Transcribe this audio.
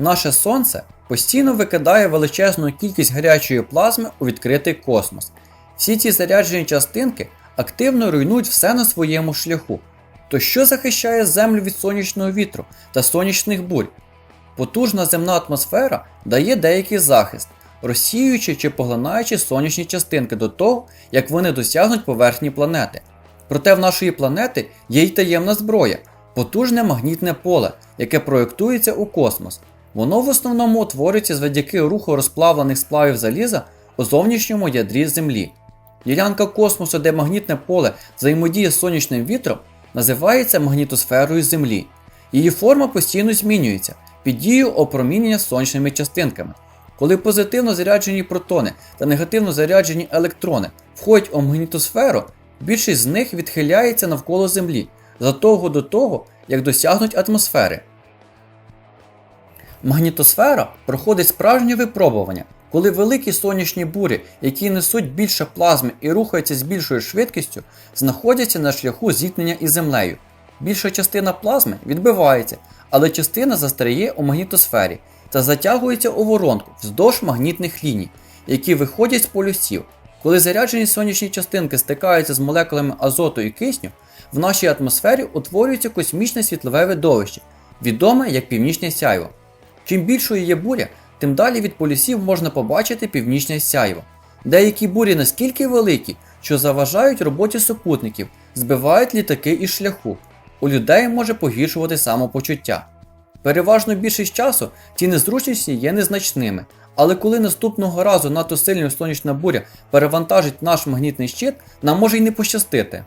Наше сонце постійно викидає величезну кількість гарячої плазми у відкритий космос. Всі ці заряджені частинки активно руйнують все на своєму шляху. То що захищає Землю від сонячного вітру та сонячних бурь? Потужна земна атмосфера дає деякий захист, розсіюючи чи поглинаючи сонячні частинки до того, як вони досягнуть поверхні планети. Проте в нашої планети є й таємна зброя потужне магнітне поле, яке проєктується у космос. Воно в основному утворюється завдяки руху розплавлених сплавів заліза у зовнішньому ядрі Землі. Ділянка космосу, де магнітне поле взаємодіє з сонячним вітром, називається магнітосферою Землі. Її форма постійно змінюється під дією опромінення сонячними частинками. Коли позитивно заряджені протони та негативно заряджені електрони входять у магнітосферу, більшість з них відхиляється навколо Землі задовго до того, як досягнуть атмосфери. Магнітосфера проходить справжнє випробування, коли великі сонячні бурі, які несуть більше плазми і рухаються з більшою швидкістю, знаходяться на шляху зіткнення із Землею. Більша частина плазми відбивається, але частина застряє у магнітосфері та затягується у воронку вздовж магнітних ліній, які виходять з полюсів. Коли заряджені сонячні частинки стикаються з молекулами азоту і кисню, в нашій атмосфері утворюється космічне світлове видовище, відоме як північне сяйво. Чим більшою є буря, тим далі від полюсів можна побачити північне сяйво. Деякі бурі настільки великі, що заважають роботі супутників, збивають літаки із шляху. У людей може погіршувати самопочуття. Переважно більшість часу ці незручності є незначними, але коли наступного разу надто сильна сонячна буря перевантажить наш магнітний щит, нам може й не пощастити.